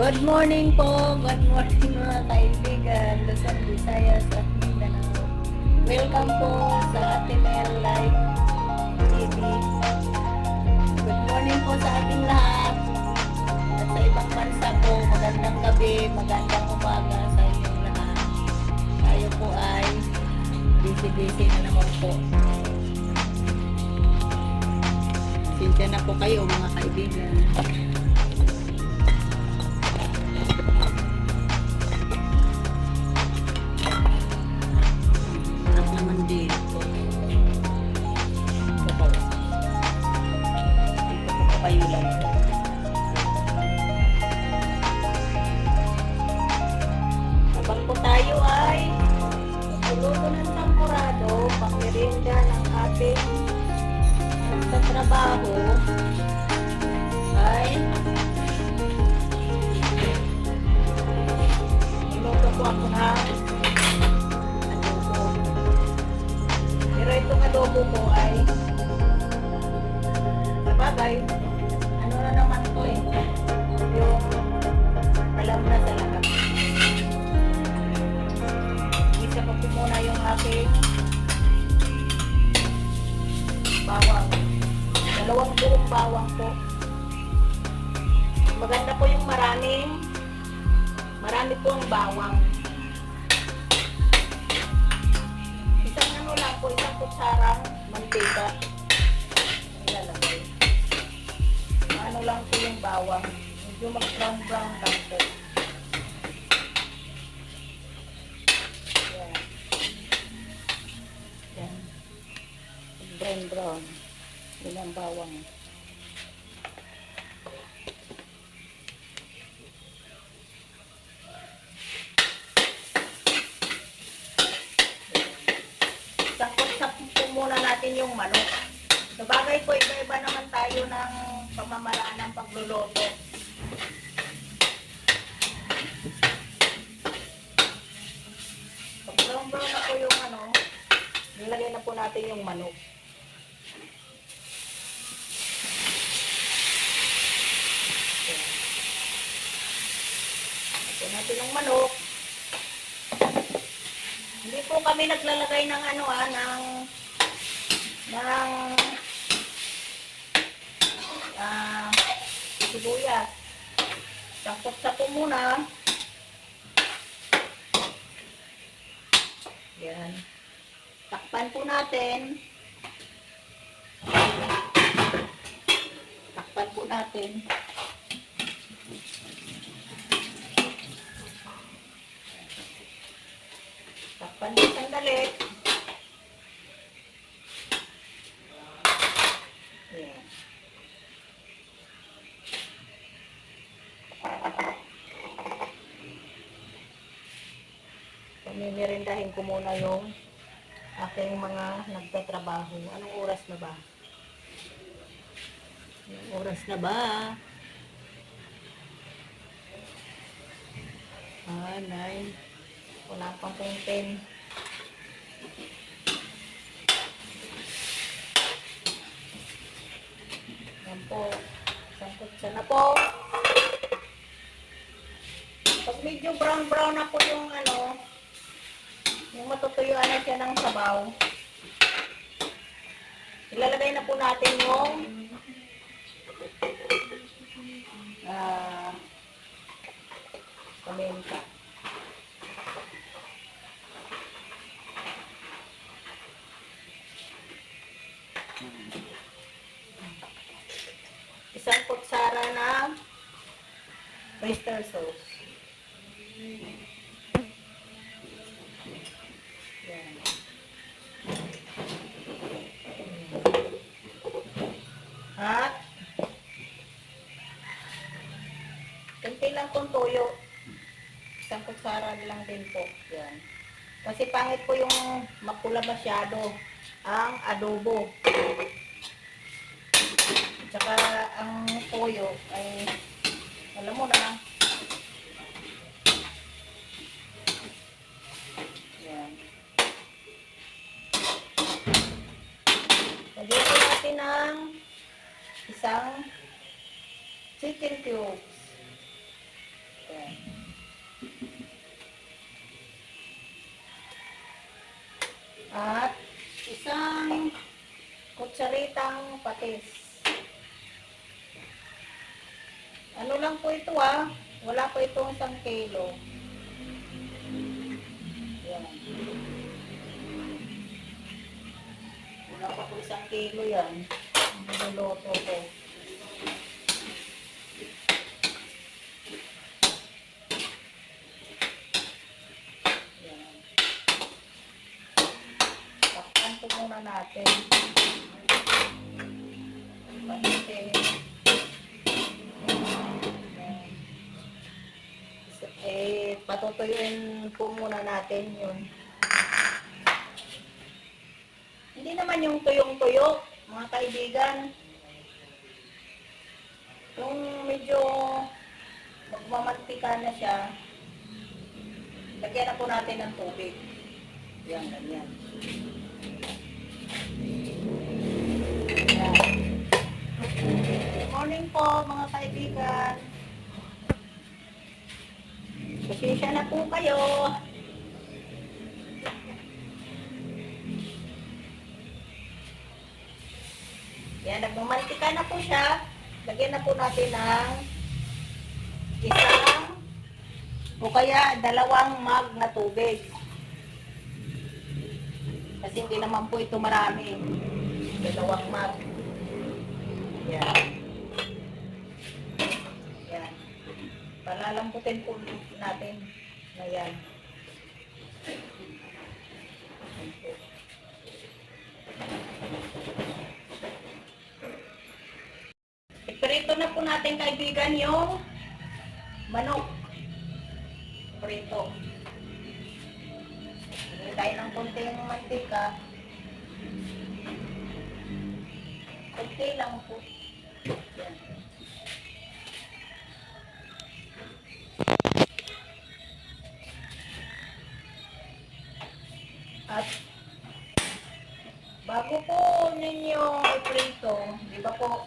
Good morning po. Good morning mga kaibigan. Luzon, Visayas at Mindanao. Welcome po sa ating Live TV. Good morning po sa ating lahat. At sa ibang bansa po, magandang gabi, magandang umaga sa inyong lahat. Tayo po ay busy-busy na naman po. Sinsya na po kayo mga kaibigan. Po Medyo mag-brown-brown lang po. Yan. Yan. Brown-brown. Yun ang bawang. Sakot-sakot po muna natin yung manok. Sa bagay po, iba-iba naman tayo ng pamamaraan ng pagluluto. Pag brown-brown na po yung ano, nilagay po natin yung manok. Ito natin ang manok. Hindi po kami naglalagay ng ano ah, ng ng ah sibuyas. Sakot-sakot muna. Yan. Takpan po natin. Takpan po natin. Takpan din sandali. Yan. Pamimirindahin ko muna yung aking mga nagtatrabaho. Anong oras na ba? Anong oras na ba? Ah, nine. Wala pang pong 10. Yan po. Sangkot siya na po. Pag medyo brown-brown na po yung ano, yung matutuyuan na siya ng sabaw, ilalagay na po natin yung ah, paminta. Isang kutsara ng oyster sauce. Yan. At kunti lang pong toyo. Isang kutsara lang din po. Yan. Kasi pangit po yung makula masyado ang adobo. Tsaka ang toyo ay alam mo na. Yan. Lagyan po natin ng isang chicken cubes. Yan. At isang kutsaritang patis. Ano lang po ito ah. Wala po itong isang kilo. Yan. Wala pa po isang kilo yan. Niluluto ko. Yan. Takpan po muna natin. Panitin. Eh, patutuyuin po muna natin yun. Hindi naman yung tuyong-tuyo, mga kaibigan. Yung medyo magmamantika na siya, lagyan na po natin ng tubig. Yan, ganyan. Yan. Good morning po mga kaibigan. Pasensya na po kayo. Yan, nagmamantika na po siya. Lagyan na po natin ng isang o kaya dalawang mug na tubig. Kasi hindi naman po ito marami. Dalawang mug. Yan. Yan. Palalamputin po natin. Ayan. Ayan po. Iprito na po natin kaibigan yung manok. Prito. Tayo ng konting mantika. Konti lang po. At bago po ninyo iprito, di ba po,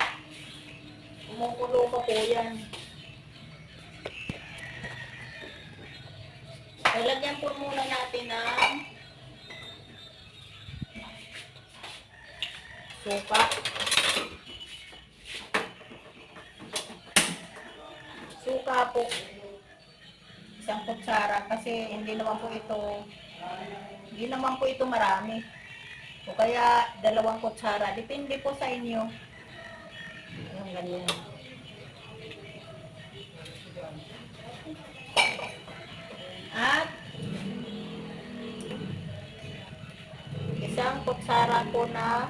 kumukulo pa po yan. Lalagyan po muna natin ng suka. Suka po. Isang kutsara kasi hindi naman po ito hindi naman po ito marami. O kaya dalawang kutsara. Depende po sa inyo. Ganyan. At isang kutsara po na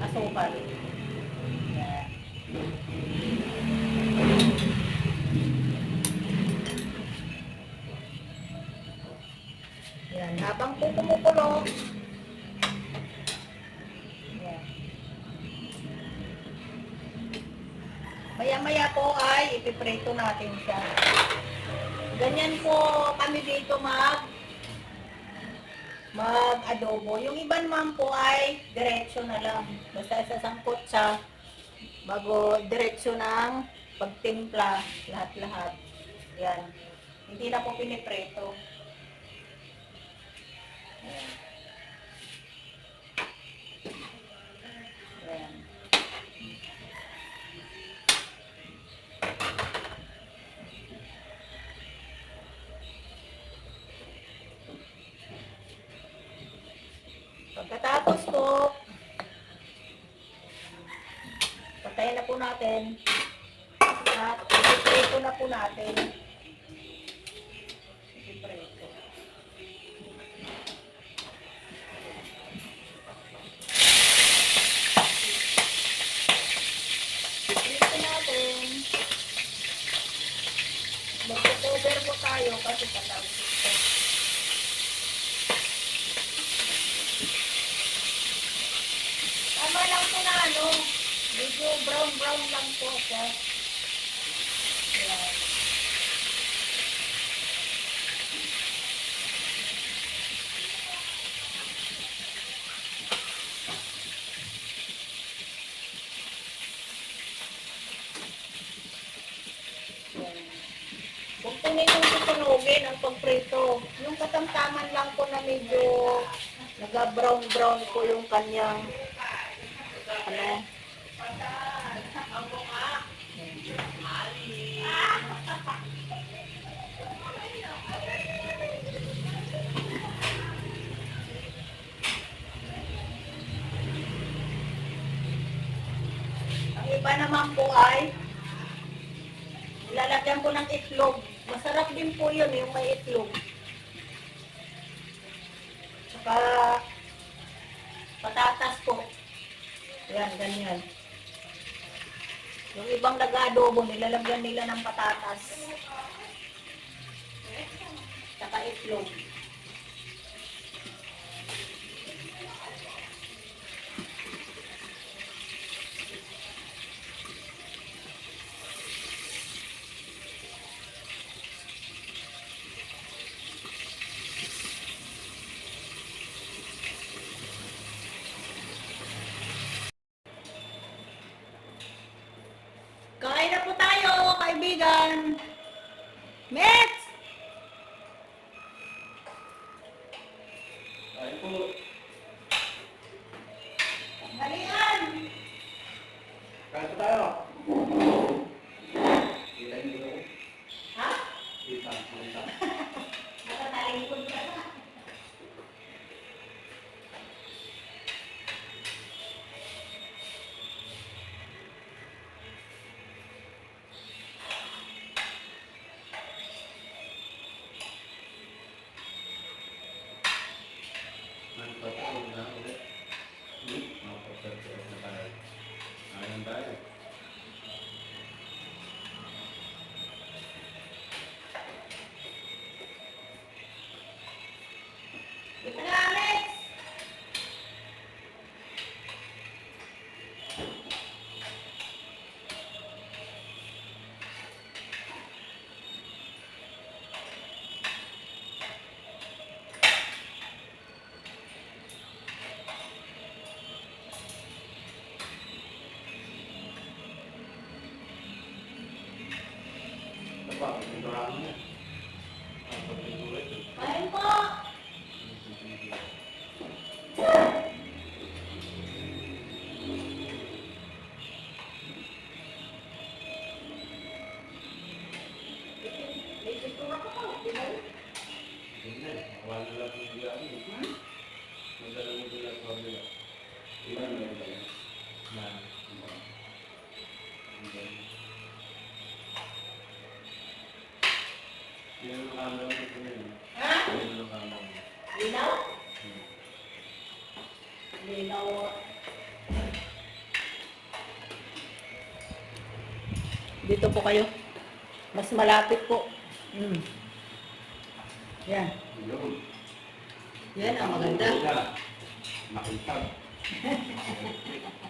asukal. Yan, habang po kumukulo, ipiprito natin siya. Ganyan po kami dito mag mag-adobo. Yung iba naman po ay diretso na lang. Basta sasangkot sa bago diretso ng pagtimpla lahat-lahat. Yan. Hindi na po pinipreto. Ayan. Natin at ipiprito na po natin. Ipiprito. Dito natin. Magpo-cover po tayo kasi tatawid ito. Tama lang po na ano. Medyo brown-brown lang po siya. Ayan. Ayan. prito. Yung katamtaman lang po na medyo naga-brown-brown po yung kanyang ano. Naman po ay Lalagyan ko ng itlog. Masarap din po yun, yung may itlog. Saka patatas po. Yan, ganyan. Yung ibang nag-adobo, nilalagyan nila ng patatas. Saka itlog. Kain na po tayo, kaibigan. Mets! Ay Yan ang kamera mo na yun. Ha? Yan ang kamera mo. Linaw? Hmm. Linaw. Dito po kayo. Mas malapit po. Mm. Yan. Yun. Yan ang maganda. Makita.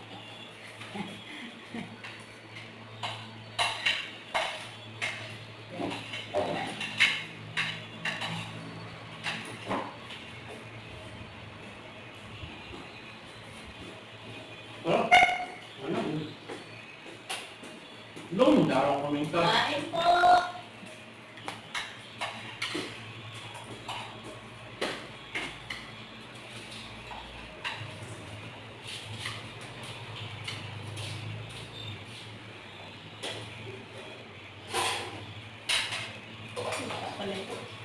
Long, darong kuminta. Kain po! Pala ito.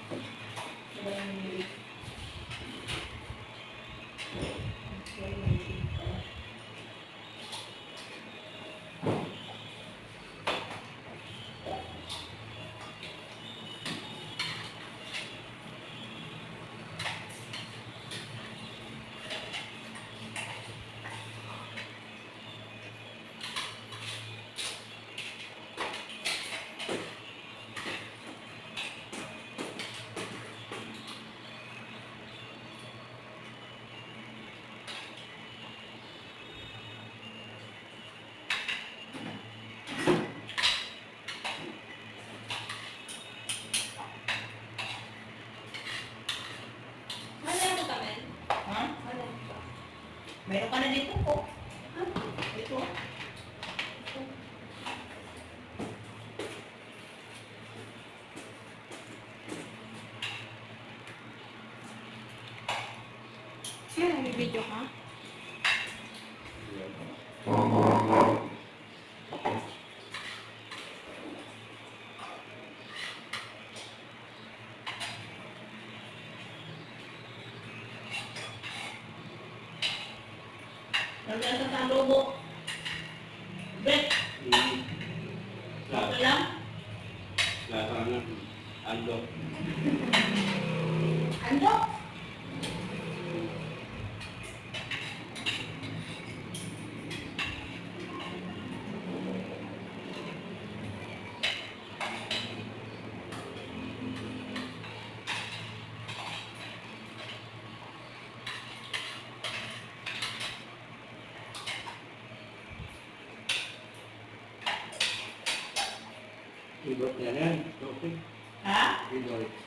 Meron ka na dito po. Dito. Dito. Kaya nag-video ka? Nandiyan ka sa lobo. Bet, Hmm. okay lang? Lasa na. Ando. Ano? Ibot niya yan. Okay. Ha? Ibot.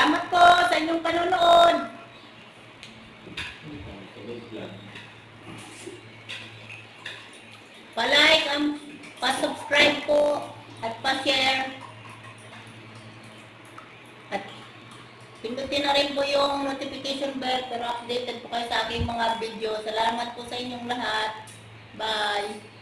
Salamat po sa inyong panonood. Pa-like, um, pa-subscribe po, at pa-share. At pindutin na rin po yung notification bell para updated po kayo sa aking mga video. Salamat po sa inyong lahat. Bye!